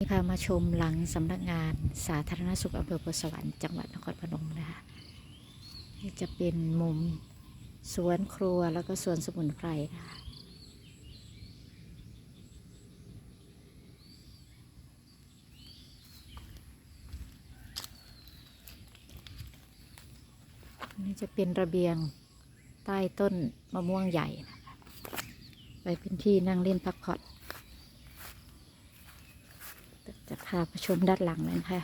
นี่พามาชมหลังสำนักงานสาธารณสุขอำเภอโพสวรรค์จังหวัดนครพนมนะคะนี่จะเป็นมุมสวนครัวแล้วก็สวนสมุนไพรนะคะนี่จะเป็นระเบียงใต้ต้นมะม่วงใหญ่นะคะไปเป็นที่นั่งเล่นพักผ่อน จะ พาไปชมด้านหลังเลยนะคะ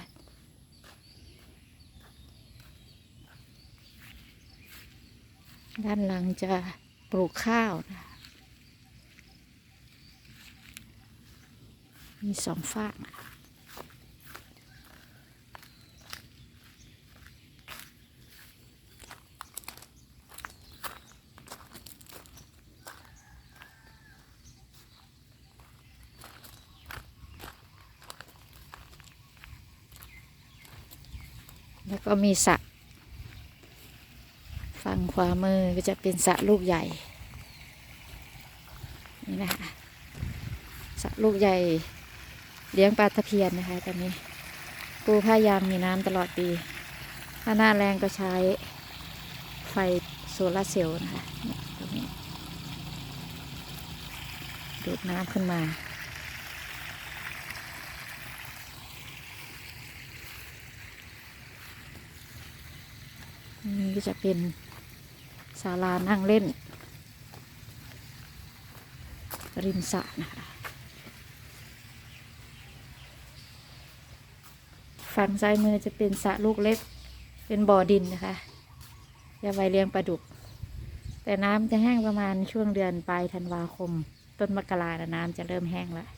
ด้านหลังจะปลูกข้าวนะคะมีสองฝากนะ แล้วก็มีสระฝั่งขวามือก็จะเป็นสระลูกใหญ่ นี่นะคะสระลูกใหญ่เลี้ยงปลาตะเพียนนะคะตอนนี้ปูพายามมีน้ำตลอดปี ถ้าหน้าแรงก็ใช้ไฟโซลาร์เซลล์นะคะตรงนี้ดูดน้ำขึ้นมา นี่ก็จะเป็นศาลานั่งเล่น ริมสระนะคะ ฝั่งซ้ายมือจะเป็นสระลูกเล็ก เป็นบ่อดินนะคะจะไว้เลี้ยงปลาดุก แต่น้ำจะแห้งประมาณช่วงเดือนปลายธันวาคม ต้นมกราน่ะน้ำจะเริ่มแห้งแล้ว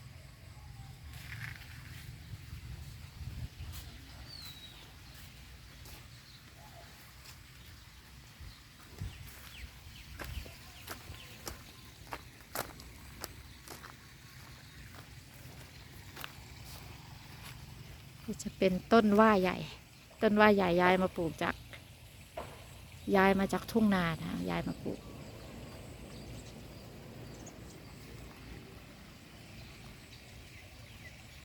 จะเป็นต้นว่าใหญ่ ต้นว่าใหญ่ย้ายมาปลูกจาก ย้ายมาจากทุ่งนานะย้ายมาปลูก